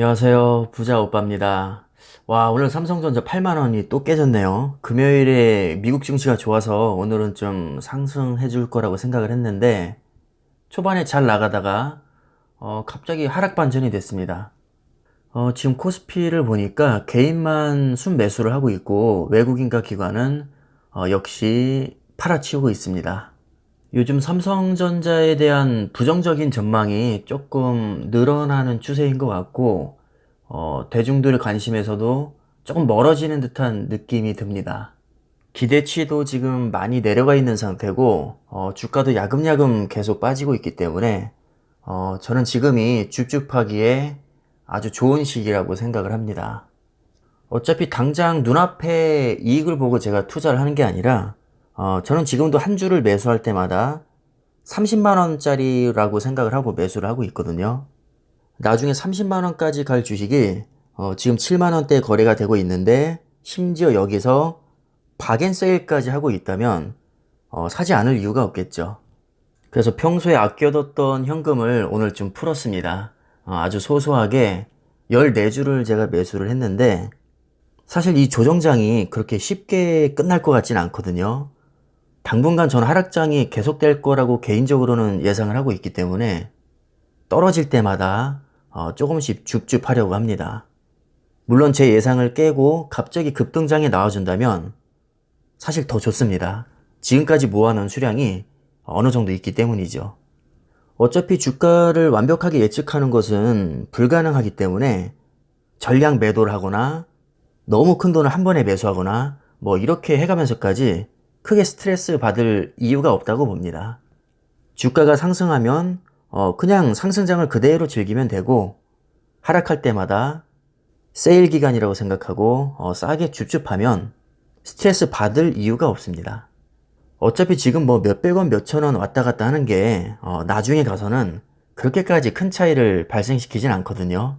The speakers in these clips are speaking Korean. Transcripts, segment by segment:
안녕하세요. 부자 오빠입니다. 와, 오늘 삼성전자 8만원이 또 깨졌네요. 금요일에 미국 증시가 좋아서 오늘은 좀 상승해 줄 거라고 생각을 했는데, 초반에 잘 나가다가, 어, 갑자기 하락 반전이 됐습니다. 어, 지금 코스피를 보니까 개인만 순매수를 하고 있고, 외국인과 기관은, 어, 역시 팔아치우고 있습니다. 요즘 삼성전자에 대한 부정적인 전망이 조금 늘어나는 추세인 것 같고, 어, 대중들의 관심에서도 조금 멀어지는 듯한 느낌이 듭니다. 기대치도 지금 많이 내려가 있는 상태고, 어, 주가도 야금야금 계속 빠지고 있기 때문에, 어, 저는 지금이 줍줍 하기에 아주 좋은 시기라고 생각을 합니다. 어차피 당장 눈앞에 이익을 보고 제가 투자를 하는 게 아니라, 어, 저는 지금도 한 주를 매수할 때마다 30만원짜리라고 생각을 하고 매수를 하고 있거든요. 나중에 30만원까지 갈 주식이, 어, 지금 7만원대 거래가 되고 있는데, 심지어 여기서 박앤세일까지 하고 있다면, 어, 사지 않을 이유가 없겠죠. 그래서 평소에 아껴뒀던 현금을 오늘 좀 풀었습니다. 어, 아주 소소하게 14주를 제가 매수를 했는데, 사실 이 조정장이 그렇게 쉽게 끝날 것 같진 않거든요. 당분간 전 하락장이 계속될 거라고 개인적으로는 예상을 하고 있기 때문에 떨어질 때마다 어, 조금씩 줍줍하려고 합니다. 물론 제 예상을 깨고 갑자기 급등장에 나와준다면 사실 더 좋습니다. 지금까지 모아놓은 수량이 어느 정도 있기 때문이죠. 어차피 주가를 완벽하게 예측하는 것은 불가능하기 때문에 전량 매도를 하거나 너무 큰 돈을 한 번에 매수하거나 뭐 이렇게 해가면서까지 크게 스트레스 받을 이유가 없다고 봅니다. 주가가 상승하면 어 그냥 상승장을 그대로 즐기면 되고 하락할 때마다 세일 기간이라고 생각하고 어 싸게 줍줍하면 스트레스 받을 이유가 없습니다. 어차피 지금 뭐 몇백 원, 몇천 원 왔다 갔다 하는 게 어 나중에 가서는 그렇게까지 큰 차이를 발생시키진 않거든요.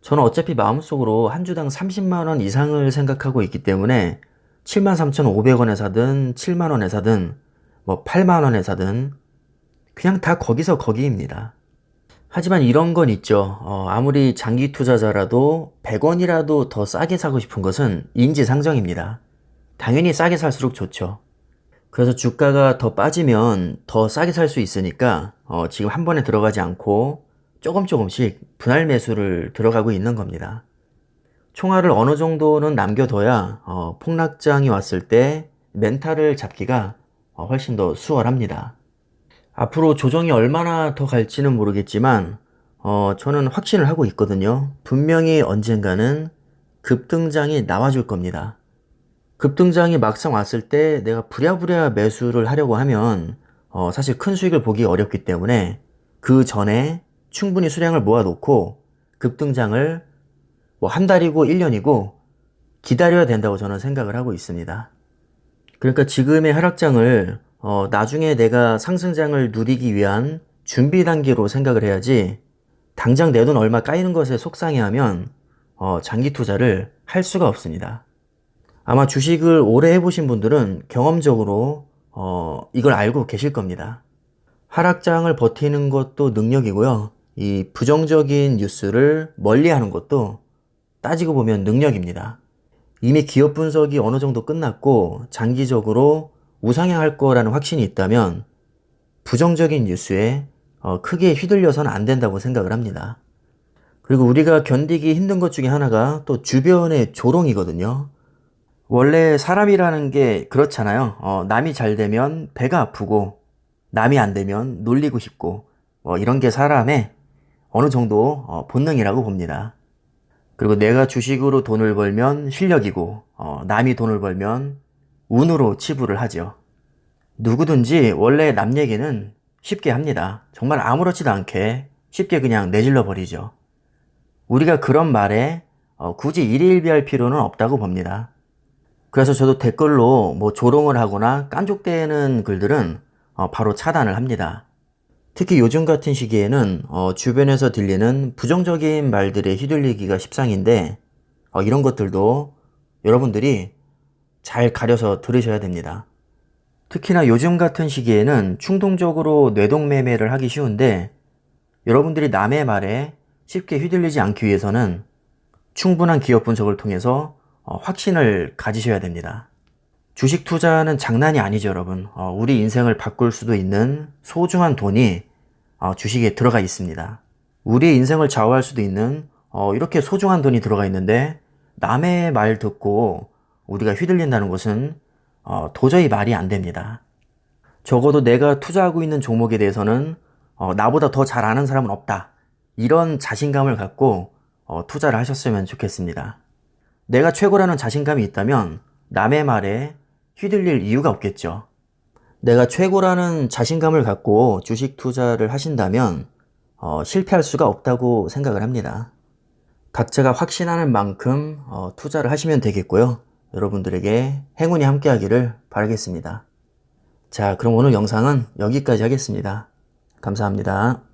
저는 어차피 마음속으로 한 주당 30만 원 이상을 생각하고 있기 때문에 73,500원에 사든 7만원에 사든 뭐 8만원에 사든 그냥 다 거기서 거기입니다. 하지만 이런 건 있죠. 어, 아무리 장기 투자자라도 100원이라도 더 싸게 사고 싶은 것은 인지상정입니다. 당연히 싸게 살수록 좋죠. 그래서 주가가 더 빠지면 더 싸게 살 수 있으니까 어, 지금 한 번에 들어가지 않고 조금 조금씩 분할 매수를 들어가고 있는 겁니다. 총알을 어느 정도는 남겨둬야 어, 폭락장이 왔을 때 멘탈을 잡기가 어, 훨씬 더 수월합니다. 앞으로 조정이 얼마나 더 갈지는 모르겠지만 어, 저는 확신을 하고 있거든요. 분명히 언젠가는 급등장이 나와줄 겁니다. 급등장이 막상 왔을 때 내가 부랴부랴 매수를 하려고 하면 어, 사실 큰 수익을 보기 어렵기 때문에 그 전에 충분히 수량을 모아놓고 급등장을 뭐 한 달이고 1년이고 기다려야 된다고 저는 생각을 하고 있습니다. 그러니까 지금의 하락장을 어, 나중에 내가 상승장을 누리기 위한 준비 단계로 생각을 해야지 당장 내 돈 얼마 까이는 것에 속상해하면 어, 장기 투자를 할 수가 없습니다. 아마 주식을 오래 해보신 분들은 경험적으로 어, 이걸 알고 계실 겁니다. 하락장을 버티는 것도 능력이고요. 이 부정적인 뉴스를 멀리 하는 것도 따지고 보면 능력입니다. 이미 기업 분석이 어느 정도 끝났고 장기적으로 우상향할 거라는 확신이 있다면 부정적인 뉴스에 어, 크게 휘둘려서는 안 된다고 생각을 합니다. 그리고 우리가 견디기 힘든 것 중에 하나가 또 주변의 조롱이거든요. 원래 사람이라는 게 그렇잖아요. 어, 남이 잘 되면 배가 아프고 남이 안 되면 놀리고 싶고 뭐 이런 게 사람의 어느 정도 어, 본능이라고 봅니다. 그리고 내가 주식으로 돈을 벌면 실력이고 어, 남이 돈을 벌면 운으로 치부를 하죠. 누구든지 원래 남 얘기는 쉽게 합니다. 정말 아무렇지도 않게 쉽게 그냥 내질러 버리죠. 우리가 그런 말에 어, 굳이 일일비할 필요는 없다고 봅니다. 그래서 저도 댓글로 뭐 조롱을 하거나 깐족대는 글들은 어, 바로 차단을 합니다. 특히 요즘 같은 시기에는 어, 주변에서 들리는 부정적인 말들에 휘둘리기가 십상인데 어, 이런 것들도 여러분들이 잘 가려서 들으셔야 됩니다. 특히나 요즘 같은 시기에는 충동적으로 뇌동매매를 하기 쉬운데 여러분들이 남의 말에 쉽게 휘둘리지 않기 위해서는 충분한 기업 분석을 통해서 어, 확신을 가지셔야 됩니다. 주식 투자는 장난이 아니죠, 여러분. 어, 우리 인생을 바꿀 수도 있는 소중한 돈이 어, 주식에 들어가 있습니다. 우리의 인생을 좌우할 수도 있는 어, 이렇게 소중한 돈이 들어가 있는데 남의 말 듣고 우리가 휘둘린다는 것은 어, 도저히 말이 안 됩니다. 적어도 내가 투자하고 있는 종목에 대해서는 어, 나보다 더 잘 아는 사람은 없다. 이런 자신감을 갖고 어, 투자를 하셨으면 좋겠습니다. 내가 최고라는 자신감이 있다면 남의 말에 휘둘릴 이유가 없겠죠. 내가 최고라는 자신감을 갖고 주식 투자를 하신다면 어, 실패할 수가 없다고 생각을 합니다. 각자가 확신하는 만큼 어, 투자를 하시면 되겠고요. 여러분들에게 행운이 함께하기를 바라겠습니다. 자, 그럼 오늘 영상은 여기까지 하겠습니다. 감사합니다.